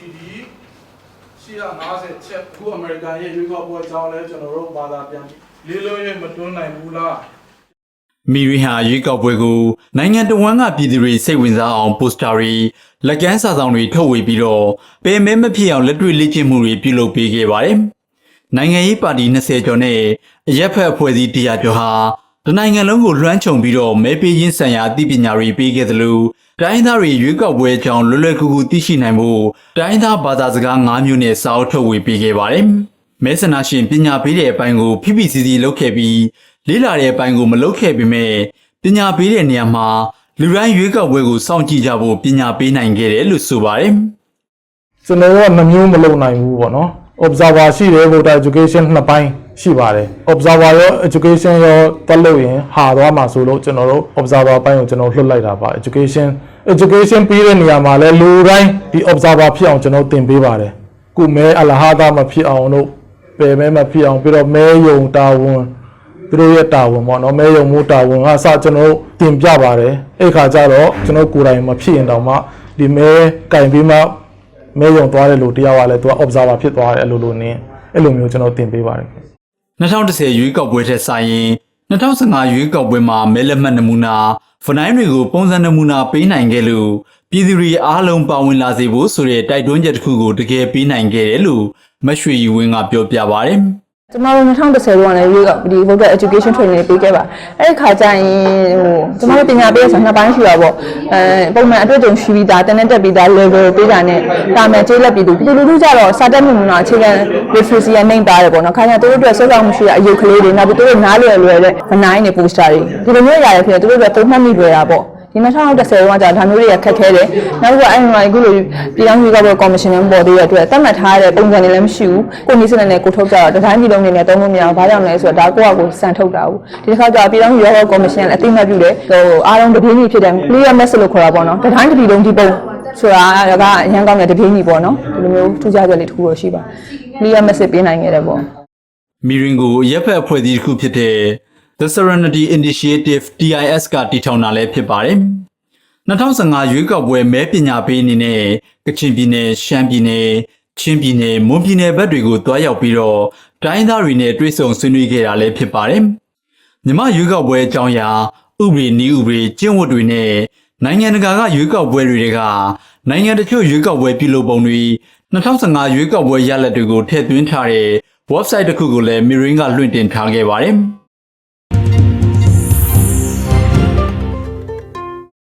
CD 150ချက်အခုအမေရိကန်ရဲ့ရွေးကောက်ပွဲအကြောင်းလဲကျွန်တော်တို့ဘာသာပြန်လေးလုံးရဲ့မတွန်းနိုင်ဘူးလားမီရီဟာရွေးကောက်ပွဲကိုနိုင်ငံတော်ဝန်ကပြည်သူတွေစိတ်ဝင်စားအောင်ပိုစတာတွေလက်ကမ်းစာဆောင်တွေထုတ်ဝေပြီးတော့ပယ်မဲမဖြစ်အောင်လက်တွေ့လေ့ကျင့်မှုတွေပြုလုပ်ပေးခဲ့ပါတယ်။နိုင်ငံရေးပါတီ20ကျော်နဲ့အရက်ဖက်အဖွဲ့အစည်း100ကျော်ဟာတနိုင်ငံလုံးကိုလွှမ်းခြုံပြီးတော့မဲပေးခြင်းဆိုင်ရာအသိပညာတွေပေးခဲ့သလို တိုင်းသားတွေရွေးကောက်ပွဲအကြောင်းလွယ်လွယ်ကူကူသိရှိနိုင်ဖို့တိုင်းသားဘာသာစကား၅မျိုးနဲ့စာအုပ်ထုတ်ဝေပေးခဲ့ပါတယ်။မဲဆန္ဒရှင်ပညာပေးတဲ့အပိုင်းကိုဖိဖိစီစီလုပ်ခဲ့ပြီးလေးလာတဲ့အပိုင်းကိုမလုပ်ခဲ့ပေမဲ့ပညာပေးတဲ့နေရာမှာလူတိုင်းရွေးကောက်ပွဲကိုစောင့်ကြည့်ကြဖို့ပညာပေးနိုင်ခဲ့တယ်လို့ဆိုပါတယ်ကျွန်တော်တို့ကနှမျိုးမလုံနိုင်ဘူးပေါ့နော် observer ရှိတယ် voter education နှစ်ပိုင်း ရှိပါတယ် observer ရော education ရောတက်လို့ရင်ဟာသွားမှာဆိုလို့ကျွန်တော်တို့ observer ပိုင်းကိုကျွန်တော်လွှတ်လိုက်တာပါ education education ပြီးတဲ့နေရာမှာလဲလူတိုင်းဒီ observer ဖြစ်အောင်ကျွန်တော်သင်ပေးပါတယ်ခုမဲအလဟာသားမဖြစ်အောင်တို့ပယ်မဲမဖြစ်အောင်ပြီးတော့မဲယုံတာဝန်သူတို့ရဲ့တာဝန်ပေါ့နော်မဲယုံမှုတာဝန်ကအစကျွန်တော်တို့တင်ပြပါတယ်အဲ့ခါကျတော့ကျွန်တော်ကိုယ်တိုင်မဖြစ်ရင်တောင်မှဒီမဲကင်ပြီးမှမဲယုံသွားတဲ့လူတယောက်ကလည်းသူက observer ဖြစ်သွားတယ်အဲ့လိုလိုနင်းအဲ့လိုမျိုးကျွန်တော်သင်ပေးပါတယ် 2010ရွေးကောက်ပွဲထက်ဆိုင်ရင်2015ရွေးကောက်ပွဲမှာမဲလက်မှတ်နမူနာဖနိုင်းတွေကိုပုံစံနမူနာပေးနိုင်ခဲ့လို့ပြည်သူတွေအားလုံးပါဝင်လာစေဖို့ဆိုတဲ့တိုက်တွန်းချက်တစ်ခုကိုတကယ်ပေးနိုင်ခဲ့တယ်လို့မရွှေရီဝင်းကပြောပြပါတယ် ကျမတို့2010ခုကလည်းရွေးကဒီ voter education training တွေပေးခဲ့ပါအဲ့ဒီခါကျရင်ဟိုကျမတို့ပညာပေးရဆိုနှစ်ပိုင်းရှိတာပေါ့အဲပုံမှန်အတွေ့အကြုံရှိပြီးသားတန်းတက်ပြီးသား level ပေးတာနဲ့တာမန်ကျေးလက်ပြီးသူပြည်သူလူထုကြတော့စာတက်မှုမူနာအခြေခံ literacy ရနိုင်ပါတယ်ပေါ့နော်ခါကျသူတို့အတွက်စောစောမှုရှိတာအယုတ်ကလေးတွေနောက်ပြီးသူတို့နားလည်လွယ်တဲ့ benign တွေ poster တွေဒီလိုမျိုးရတယ်ဖြစ်တယ်သူတို့အတွက်သုံးမှတ်မိလွယ်တာပေါ့ ဒီ2010ကကြာဒါမျိုးတွေကခက်ခဲတယ်နောက်တစ်ခုအဲ့မှာအခုလိုပြည်ထောင်စုရွေးကောက်ပွဲကော်မရှင်နဲ့ပေါ်သေးတဲ့အတွက်သတ်မှတ်ထားတဲ့ပုံစံတွေလည်းမရှိဘူးကိုနည်းစနစ်နဲ့ကိုထုတ်ကြတော့တတိုင်းပြည်လုံးနေနဲ့သုံးလို့မရဘူးဘာကြောင့်လဲဆိုတော့ဒါကိုယ့်အကိုစံထုတ်တာဘူးဒီတစ်ခါကြာပြည်ထောင်စုရွေးကောက်ပွဲကော်မရှင်လည်းအသိမှတ်ပြုတယ်ဟိုအားလုံးတပြေးညီဖြစ်တယ် clear message လို့ခေါ်တာပေါ့နော်တတိုင်းပြည်လုံးဒီပုံဆိုတာကအရန်ကောင်းတဲ့တပြေးညီပေါ့နော်ဒီလိုမျိုးထူးခြားချက်လေးတစ်ခုတော့ရှိပါ clear message ပေးနိုင်ခဲ့တယ်ပေါ့မီရင်ကိုရက်ဖက်အဖွဲ့အစည်းတစ်ခုဖြစ်တဲ့ The Serenity Initiative TIS ကတည်ထောင်တာလည်းဖြစ်ပါတယ်။2015ရွေးကောက်ပွဲမဲပညာပေးအနေနဲ့ကချင်ပြည်နယ်၊ရှမ်းပြည်နယ်၊ချင်းပြည်နယ်၊မွန်ပြည်နယ်ဘက်တွေကိုတွားရောက်ပြီးတော့တိုင်းသားတွေနဲ့တွေ့ဆုံဆွေးနွေးခဲ့တာလည်းဖြစ်ပါတယ်။မြမရွေးကောက်ပွဲအကြောင်းအရာဥပဒေနည်းဥပဒေကျင့်ဝတ်တွေနဲ့နိုင်ငံတကာကရွေးကောက်ပွဲတွေကနိုင်ငံတချို့ရွေးကောက်ပွဲပြုလုပ်ပုံတွေ2015ရွေးကောက်ပွဲရလဒ်တွေကိုထည့်သွင်းထားတဲ့ website တစ်ခုကိုလည်း Mirin ကလွှင့်တင်ထားခဲ့ပါတယ်။